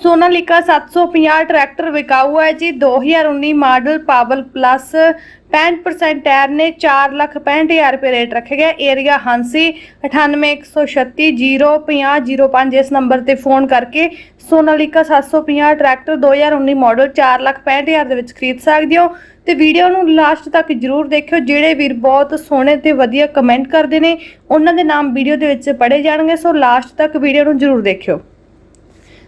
Sonalika 750 tractor ਵਿਕਾਊ ਹੈ ਜੀ। 2019 ਮਾਡਲ ਪਾਵਰ ਪਲੱਸ 65% ਟਾਇਰ ਨੇ 465000 ਰੁਪਏ ਰੇਟ ਰੱਖਿਆ ਗਿਆ ਏਰੀਆ ਹਾਂਸੀ 9816305005 ਇਸ ਨੰਬਰ ਤੇ ਫੋਨ ਕਰਕੇ ਸੋਨਾਲੀਕਾ 750 ਟਰੈਕਟਰ 2019 ਮਾਡਲ 465000 ਦੇ ਵਿੱਚ ਖਰੀਦ ਸਕਦੇ ਹੋ। ਤੇ ਵੀਡੀਓ ਨੂੰ ਲਾਸਟ ਤੱਕ ਜਰੂਰ ਦੇਖਿਓ। ਜਿਹੜੇ ਵੀਰ ਬਹੁਤ ਸੋਹਣੇ ਤੇ ਵਧੀਆ ਕਮੈਂਟ ਕਰਦੇ ਨੇ, ਉਹਨਾਂ ਦੇ ਨਾਮ ਵੀਡੀਓ ਦੇ ਵਿੱਚ ਪੜੇ ਜਾਣਗੇ। ਸੋ ਲਾਸਟ ਤੱਕ ਵੀਡੀਓ ਨੂੰ ਜਰੂਰ ਦੇਖਿਓ।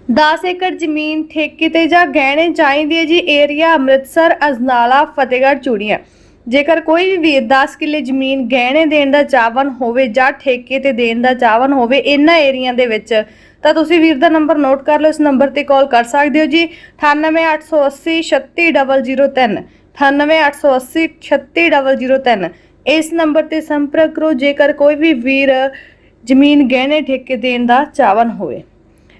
10 ਏਕੜ ਜ਼ਮੀਨ ਠੇਕੇ ਤੇ ਜਾਂ ਗਹਿਣੇ ਚਾਹੀਦੀ ਹੈ ਜੀ ਏਰੀਆ ਅੰਮ੍ਰਿਤਸਰ, ਅਜਨਾਲਾ, ਫਤਿਹਗੜ੍ਹ, ਚੂੜੀਆਂ। ਜੇਕਰ ਕੋਈ ਵੀ ਵੀਰ 10 ਕਿੱਲੇ ਜ਼ਮੀਨ ਗਹਿਣੇ ਦੇਣ ਦਾ ਚਾਹਵਨ ਹੋਵੇ ਜਾਂ ਠੇਕੇ ਤੇ ਦੇਣ ਦਾ ਚਾਹਵਨ ਹੋਵੇ ਇਹਨਾਂ ਏਰੀਆ ਦੇ ਵਿੱਚ, ਤਾਂ ਤੁਸੀਂ ਵੀਰ ਦਾ ਨੰਬਰ ਨੋਟ ਕਰ ਲਓ, ਇਸ ਨੰਬਰ ਤੇ ਕਾਲ ਕਰ ਸਕਦੇ ਹੋ ਜੀ 98880 36003 98880 36003 ਇਸ ਨੰਬਰ ਤੇ ਸੰਪਰਕ ਕਰੋ, ਜੇਕਰ ਕੋਈ ਵੀ ਵੀਰ ਜ਼ਮੀਨ ਗਹਿਣੇ ਠੇਕੇ ਦੇਣ ਦਾ ਚਾਹਵਨ ਹੋਵੇ।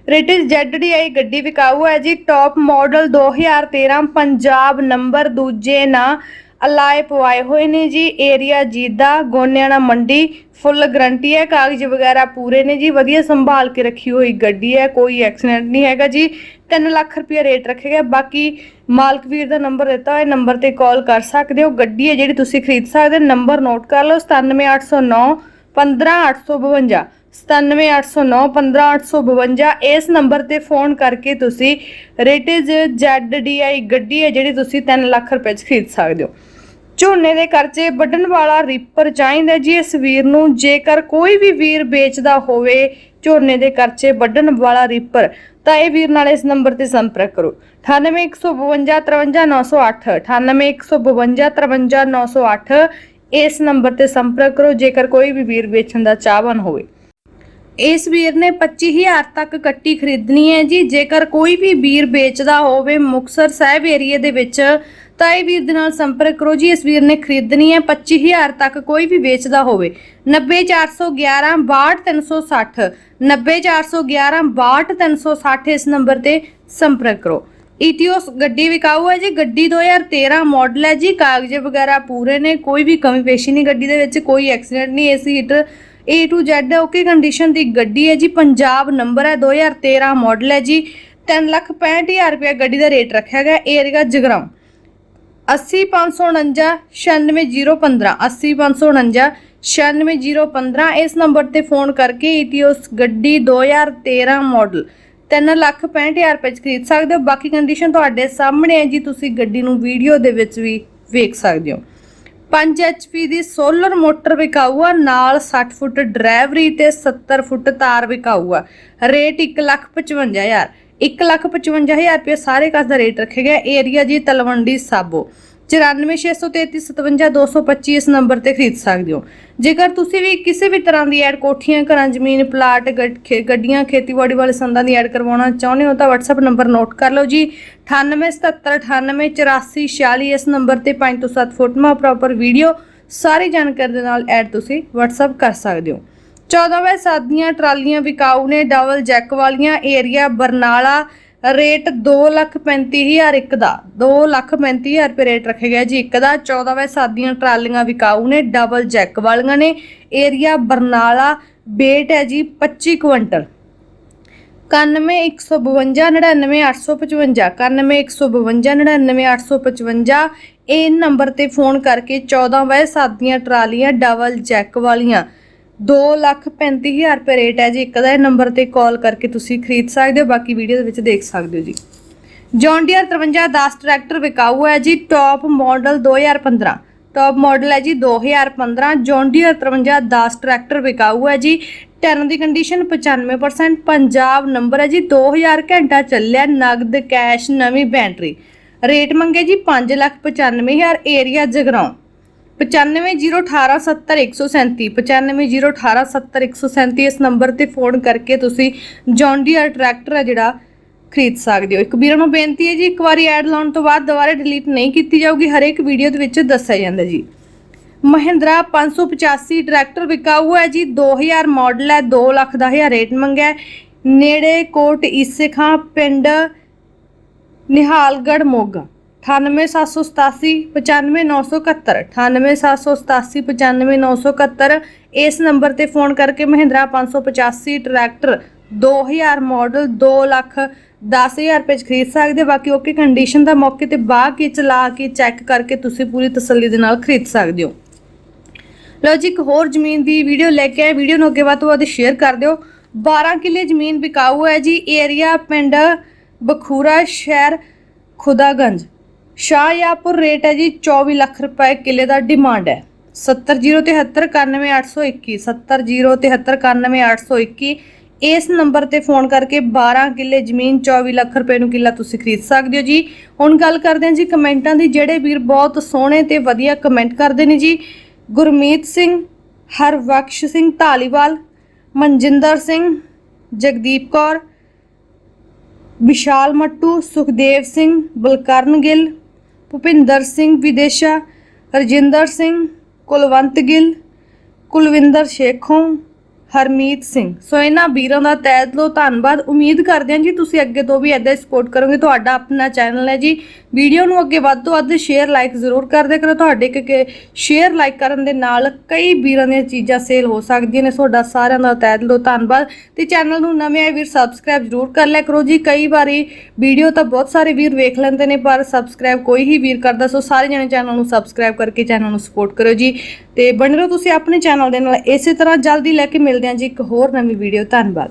ਰਿਟਿਸ ZDI ਗੱਡੀ ਵਿਕਾਊ ਹੈ ਜੀ ਟੌਪ ਮਾਡਲ 2013 ਪੰਜਾਬ ਨੰਬਰ ਦੂਜੇ ਨਾਂ ਅਲਾਏ ਪਵਾਏ ਹੋਏ ਨੇ ਜੀ ਏਰੀਆ ਜੀਦਾ ਗੋਨਿਆਣਾ ਮੰਡੀ ਫੁੱਲ ਗਰੰਟੀ ਹੈ, ਕਾਗਜ਼ ਵਗੈਰਾ ਪੂਰੇ ਨੇ ਜੀ, ਵਧੀਆ ਸੰਭਾਲ ਕੇ ਰੱਖੀ ਹੋਈ ਗੱਡੀ ਹੈ, ਕੋਈ ਐਕਸੀਡੈਂਟ ਨਹੀਂ ਹੈਗਾ ਜੀ 3 ਲੱਖ ਰੁਪਏ ਰੇਟ ਰੱਖੇ ਗਏ ਬਾਕੀ ਮਾਲਕ ਵੀਰ ਦਾ ਨੰਬਰ ਦਿੱਤਾ ਹੋਇਆ ਨੰਬਰ ਤੇ ਕਾਲ ਕਰ ਸਕਦੇ ਹੋ, ਗੱਡੀ ਹੈ ਜਿਹੜੀ ਤੁਸੀਂ ਖਰੀਦ ਸਕਦੇ ਹੋ ਨੰਬਰ ਨੋਟ ਕਰ ਲਓ 97809 15852 97809 15852 ਇਸ ਨੰਬਰ ਤੇ ਫੋਨ ਕਰਕੇ ਤੁਸੀਂ ਰੇਟੇਜ ZDI ਗੱਡੀ ਹੈ ਜਿਹੜੀ ਤੁਸੀਂ 3 ਲੱਖ ਰੁਪਏ ਚ ਖਰੀਦ ਸਕਦੇ ਹੋ। ਝੋਨੇ ਦੇ ਕਰਜ਼ੇ ਵੱਢਣ ਵਾਲਾ ਰੀਪਰ ਚਾਹੀਦਾ ਜੀ, ਇਸ ਵੀਰ ਨੂੰ ਜੇਕਰ ਕੋਈ ਵੀ ਵੀਰ ਵੇਚਦਾ ਹੋਵੇ, ਝੋਨੇ ਦੇ ਕਰਜ਼ੇ ਵੱਢਣ ਵਾਲਾ ਰੀਪਰ ਤਾਂ ਇਹ ਵੀਰ ਨਾਲ ਇਸ ਨੰਬਰ ਤੇ ਸੰਪਰਕ ਕਰੋ। 9815553908 9815553908 ਇਸ ਨੰਬਰ ਤੇ ਸੰਪਰਕ ਕਰੋ, ਜੇਕਰ ਕੋਈ ਵੀ ਵੀਰ ਵੇਚਣ ਦਾ ਚਾਹਵਾਨ ਹੋਵੇ। ਇਸ ਵੀਰ ਨੇ 25000 ਤੱਕ ਕੱਟੀ ਖਰੀਦਣੀ ਹੈ ਜੀ। ਜੇਕਰ ਕੋਈ ਵੀ ਵੀਰ ਵੇਚਦਾ ਹੋਵੇ ਮੁਕਸਰ ਸਾਹਿਬ ਏਰੀਏ ਦੇ ਵਿੱਚ, ਤਾਂ ਇਹ ਵੀਰ ਦੇ ਨਾਲ ਸੰਪਰਕ ਕਰੋ ਜੀ। ਇਸ ਵੀਰ ਨੇ ਖਰੀਦਣੀ ਹੈ 25000 ਤੱਕ ਕੋਈ ਵੀ ਵੇਚਦਾ ਹੋਵੇ। 90411 62360 90411 62360 ਇਸ ਨੰਬਰ ਤੇ ਸੰਪਰਕ ਕਰੋ। ਈਟੀਓਸ ਗੱਡੀ ਵਿਕਾਊ ਹੈ ਜੀ। ਗੱਡੀ 2013 ਮਾਡਲ ਹੈ ਜੀ। ਕਾਗਜ਼ ਵਗੈਰਾ ਪੂਰੇ ਨੇ। ਕੋਈ ਵੀ ਕਮੀ ਪੇਸ਼ੀ ਨਹੀਂ ਗੱਡੀ ਦੇ ਵਿੱਚ। ਕੋਈ ਐਕਸੀਡੈਂਟ ਨਹੀਂ। AC heater A to Z okay condition ਦੀ ਗੱਡੀ ਹੈ ਜੀ, ਪੰਜਾਬ ਨੰਬਰ ਹੈ 2013 ਮਾਡਲ ਹੈ ਜੀ। 365000 ਰੁਪਏ ਗੱਡੀ ਦਾ ਰੇਟ ਰੱਖਿਆ ਗਿਆ ਏਰੀਆ ਜਗਰਾਉਂ। 80549 96015 80549 96015 ਇਸ ਨੰਬਰ ਤੇ ਫੋਨ ਕਰਕੇ ਈਟੀਓਸ ਗੱਡੀ 2013 ਮਾਡਲ 365000 ਰੁਪਏ ਚ ਖਰੀਦ ਸਕਦੇ ਹੋ। ਬਾਕੀ ਕੰਡੀਸ਼ਨ ਤੁਹਾਡੇ ਸਾਹਮਣੇ ਹੈ ਜੀ, ਤੁਸੀਂ ਗੱਡੀ ਨੂੰ ਵੀਡੀਓ ਦੇ ਵਿੱਚ ਵੀ ਵੇਖ ਸਕਦੇ ਹੋ। 5 HP ਦੀ ਸੋਲਰ ਮੋਟਰ ਵਿਕਾਊ ਆ ਨਾਲ 60 ਫੁੱਟ ਡਰਾਈਵਰੀ ਤੇ 70 ਫੁੱਟ ਤਾਰ ਵਿਕਾਊ ਆ ਰੇਟ 155000 155000 ਰੁਪਏ ਸਾਰੇ ਕਸ ਦਾ ਰੇਟ ਰੱਖਿਆ ਗਿਆ। ਏਰੀਆ ਜੀ ਤਲਵੰਡੀ ਸਾਬੋ। 9463357225 ਇਸ ਨੰਬਰ ਤੇ ਖਰੀਦ ਸਕਦੇ ਹੋ। ਜੇਕਰ ਤੁਸੀਂ ਵੀ ਕਿਸੇ ਵੀ ਤਰ੍ਹਾਂ ਦੀ ਐਡ ਕੋਠੀਆਂ, ਘਰਾਂ, ਜ਼ਮੀਨ, ਪਲਾਟ, ਗੱਡ- ਖੇ- ਗੱਡੀਆਂ, ਖੇਤੀਬਾੜੀ ਵਾਲੇ ਸੰਦਾਂ ਦੀ ਐਡ ਕਰਵਾਉਣਾ ਚਾਹੁੰਦੇ ਹੋ ਤਾਂ WhatsApp ਨੰਬਰ ਨੋਟ ਕਰ ਲਓ ਜੀ। 9877988446 ਇਸ ਨੰਬਰ ਤੇ 5 ਤੋਂ 7 ਫੋਟੋਆਂ ਪ੍ਰੋਪਰ ਵੀਡੀਓ ਸਾਰੀ ਜਾਣਕਾਰੀ ਦੇ ਨਾਲ ਐਡ ਤੁਸੀਂ WhatsApp ਕਰ ਸਕਦੇ ਹੋ। 14 ਵੇ ਸਾਦੀਆਂ ਟਰਾਲੀਆਂ ਵਿਕਾਊ ਨੇ, ਡਬਲ ਜੈਕ ਵਾਲੀਆਂ, ਏਰੀਆ ਬਰਨਾਲਾ ਰੇਟ 235000 ਇੱਕ ਦਾ। 235000 ਰੁਪਏ ਰੇਟ ਰੱਖਿਆ ਗਿਆ ਜੀ ਇੱਕ ਦਾ। 14 ਵੇ ਸਾਦੀਆਂ ਟਰਾਲੀਆਂ ਵਿਕਾਊ ਨੇ, ਡਬਲ ਜੈਕ ਵਾਲੀਆਂ ਨੇ। ਏਰੀਆ ਬਰਨਾਲਾ weight ਹੈ ਜੀ 25 ਕੁਇੰਟਲ। 9115299855 9115299855 ਇਹ ਨੰਬਰ ਤੇ ਫੋਨ ਕਰਕੇ 14 ਵਜੇ ਸਾਦੀਆਂ ਟਰਾਲੀਆਂ ਡਬਲ ਜੈਕ ਵਾਲੀਆਂ 235000 ਰੁਪਏ ਰੇਟ ਹੈ ਜੀ। ਇੱਕ ਦਾ ਇਹ ਨੰਬਰ ਤੇ ਕਾਲ ਕਰਕੇ ਤੁਸੀਂ ਖਰੀਦ ਸਕਦੇ ਹੋ, ਬਾਕੀ ਵੀਡੀਓ ਦੇ ਵਿੱਚ ਦੇਖ ਸਕਦੇ ਹੋ ਜੀ। ਜੌਨ ਡੀਅਰ 5310 ਟਰੈਕਟਰ ਵਿਕਾਊ ਹੈ ਜੀ ਟੌਪ ਮਾਡਲ 2015 ਟੌਪ ਮਾਡਲ ਹੈ ਜੀ 2015 ਜੌਨ ਡੀਅਰ 5310 ਟਰੈਕਟਰ ਵਿਕਾਊ ਹੈ ਜੀ। ਟਰਨ ਦੀ ਕੰਡੀਸ਼ਨ 95% ਪੰਜਾਬ ਨੰਬਰ ਹੈ ਜੀ 2000 ਘੰਟਾ ਚੱਲਿਆ, ਨਗਦ ਕੈਸ਼ ਨਵੀਂ ਬੈਟਰੀ ਰੇਟ ਮੰਗੇ ਜੀ 595000 ਏਰੀਆ ਜਗਰਾਉਂ। 9501870137 9501870137 ਇਸ ਨੰਬਰ ਤੇ ਫੋਨ ਕਰਕੇ ਤੁਸੀਂ ਜੌਨ ਡੀਅਰ ਟਰੈਕਟਰ ਹੈ ਜਿਹੜਾ ਖਰੀਦ ਸਕਦੇ ਹੋ। ਇੱਕ ਵੀਰਾਂ ਨੂੰ ਬੇਨਤੀ ਹੈ ਜੀ, ਇੱਕ ਵਾਰੀ ਐਡ ਲਾਉਣ ਤੋਂ ਬਾਅਦ ਦੁਬਾਰਾ ਡਿਲੀਟ ਨਹੀਂ ਕੀਤੀ ਜਾਊਗੀ, ਹਰੇਕ ਵੀਡੀਓ ਦੇ ਵਿੱਚ ਦੱਸਿਆ ਜਾਂਦਾ ਜੀ। ਮਹਿੰਦਰਾ 585 ਟਰੈਕਟਰ ਵਿਕਾਊ ਹੈ ਜੀ 2000 ਮਾਡਲ ਹੈ 2 ਲੱਖ ਦਾ ਹਜ਼ਾਰ ਰੇਟ ਮੰਗਿਆ ਹੈ। ਨੇੜੇ ਕੋਟ ਈਸੇ ਖਾਂ, ਪਿੰਡ ਨਿਹਾਲਗੜ੍ਹ ਮੋਗਾ। 98787 95971 98787 95971 ਇਸ ਨੰਬਰ ਤੇ ਫੋਨ ਕਰਕੇ ਮਹਿੰਦਰਾ 585 ਟਰੈਕਟਰ 2000 ਮਾਡਲ 2 ਲੱਖ 10000 ਰੁਪਏ ਚ ਖਰੀਦ ਸਕਦੇ ਹੋ। ਬਾਕੀ ਓਕੇ ਕੰਡੀਸ਼ਨ ਦਾ ਮੌਕੇ ਤੇ ਬਾਅਦ ਕੇ ਚਲਾ ਕੇ ਚੈੱਕ ਕਰਕੇ ਤੁਸੀਂ ਪੂਰੀ ਤਸੱਲੀ ਦੇ ਨਾਲ ਖਰੀਦ ਸਕਦੇ ਹੋ। ਲਓ ਜੀ, ਇੱਕ ਹੋਰ ਜ਼ਮੀਨ ਦੀ ਵੀਡੀਓ ਲੈ ਕੇ ਆਏ। ਵੀਡੀਓ ਨੂੰ ਅੱਗੇ ਵੱਧ ਤੋਂ ਵੱਧ ਸ਼ੇਅਰ ਕਰ ਦਿਓ। 12 ਕਿੱਲੇ ਜ਼ਮੀਨ ਵਿਕਾਊ ਹੈ ਜੀ, ਏਰੀਆ ਪਿੰਡ ਬਖੂਰਾ, ਸ਼ਹਿਰ ਖੁਦਾਗੰਜ। ਸ਼ਾਹਯਾਪੁਰ ਰੇਟ ਹੈ ਜੀ 24 ਲੱਖ ਰੁਪਏ ਕਿੱਲੇ ਦਾ ਡਿਮਾਂਡ ਹੈ। 70073 70073 ਇਸ ਨੰਬਰ ਤੇ ਫੋਨ ਕਰਕੇ 12 ਕਿੱਲੇ ਜ਼ਮੀਨ 24 ਲੱਖ ਰੁਪਏ ਨੂੰ ਕਿੱਲਾ ਤੁਸੀਂ ਖਰੀਦ ਸਕਦੇ ਹੋ ਜੀ। ਹੁਣ ਗੱਲ ਕਰਦੇ ਹਾਂ ਜੀ ਕਮੈਂਟਾਂ ਦੀ, ਜਿਹੜੇ ਵੀਰ ਬਹੁਤ ਸੋਹਣੇ ਤੇ ਵਧੀਆ ਕਮੈਂਟ ਕਰਦੇ ਨੇ ਜੀ। ਗੁਰਮੀਤ ਸਿੰਘ, ਹਰਬਖਸ਼ ਸਿੰਘ ਢਾਲੀਵਾਲ ਮਨਜਿੰਦਰ ਸਿੰਘ, ਜਗਦੀਪ ਕੌਰ, ਵਿਸ਼ਾਲ ਮੱਟੂ, ਸੁਖਦੇਵ ਸਿੰਘ, ਬਲਕਰਨ ਗਿੱਲ ਭੁਪਿੰਦਰ ਸਿੰਘ ਵਿਦੇਸ਼ਾ ਰਜਿੰਦਰ ਸਿੰਘ ਕੁਲਵੰਤ ਗਿੱਲ ਕੁਲਵਿੰਦਰ ਸ਼ੇਖੋਂ ਹਰਮੀਤ ਸਿੰਘ। ਸੋ ਇਹਨਾਂ ਵੀਰਾਂ ਦਾ ਤਹਿ ਦਿਲੋਂ ਧੰਨਵਾਦ। ਉਮੀਦ ਕਰਦੇ ਹਾਂ ਜੀ ਤੁਸੀਂ ਅੱਗੇ ਤੋਂ ਵੀ ਇਦਾਂ ਸਪੋਰਟ ਕਰੋਗੇ। ਤੁਹਾਡਾ ਆਪਣਾ ਚੈਨਲ ਹੈ ਜੀ। ਵੀਡੀਓ ਨੂੰ ਅੱਗੇ ਵੱਧ ਤੋਂ ਵੱਧ ਸ਼ੇਅਰ ਲਾਈਕ ਜ਼ਰੂਰ ਕਰਦੇ ਕਰੋ। ਤੁਹਾਡੇ ਇੱਕ ਸ਼ੇਅਰ ਲਾਈਕ ਕਰਨ ਦੇ ਨਾਲ ਕਈ ਵੀਰਾਂ ਦੀਆਂ ਚੀਜ਼ਾਂ ਸੇਲ ਹੋ ਸਕਦੀਆਂ ਨੇ। ਤੁਹਾਡਾ ਸਾਰਿਆਂ ਦਾ ਤਹਿ ਦਿਲੋਂ ਧੰਨਵਾਦ। ਤੇ ਚੈਨਲ ਨੂੰ ਨਵੇਂ ਆਏ ਵੀਰ ਸਬਸਕ੍ਰਾਈਬ ਜ਼ਰੂਰ ਕਰ ਲਿਆ ਕਰੋ ਜੀ। ਕਈ ਵਾਰੀ ਵੀਡੀਓ ਤਾਂ ਬਹੁਤ ਸਾਰੇ ਵੀਰ ਵੇਖ ਲੈਂਦੇ ਨੇ, ਪਰ ਸਬਸਕ੍ਰਾਈਬ ਕੋਈ ਹੀ ਵੀਰ ਕਰਦਾ। ਸੋ ਸਾਰੇ ਜਣੇ ਚੈਨਲ ਨੂੰ ਸਬਸਕ੍ਰਾਈਬ ਕਰਕੇ ਚੈਨਲ ਨੂੰ ਸਪੋਰਟ ਕਰੋ ਜੀ। ਤੇ ਬਣੇ ਰਹੋ ਤੁਸੀਂ ਆਪਣੇ ਚੈਨਲ ਦੇ ਨਾਲ। ਇਸੇ ਤਰ੍ਹਾਂ ਜਲਦੀ ਲੈ ਕੇ ਮਿਲ ਮਿਲਦੇ ਹਾਂ ਜੀ ਇੱਕ ਹੋਰ ਨਵੀਂ ਵੀਡੀਓ ਧੰਨਵਾਦ।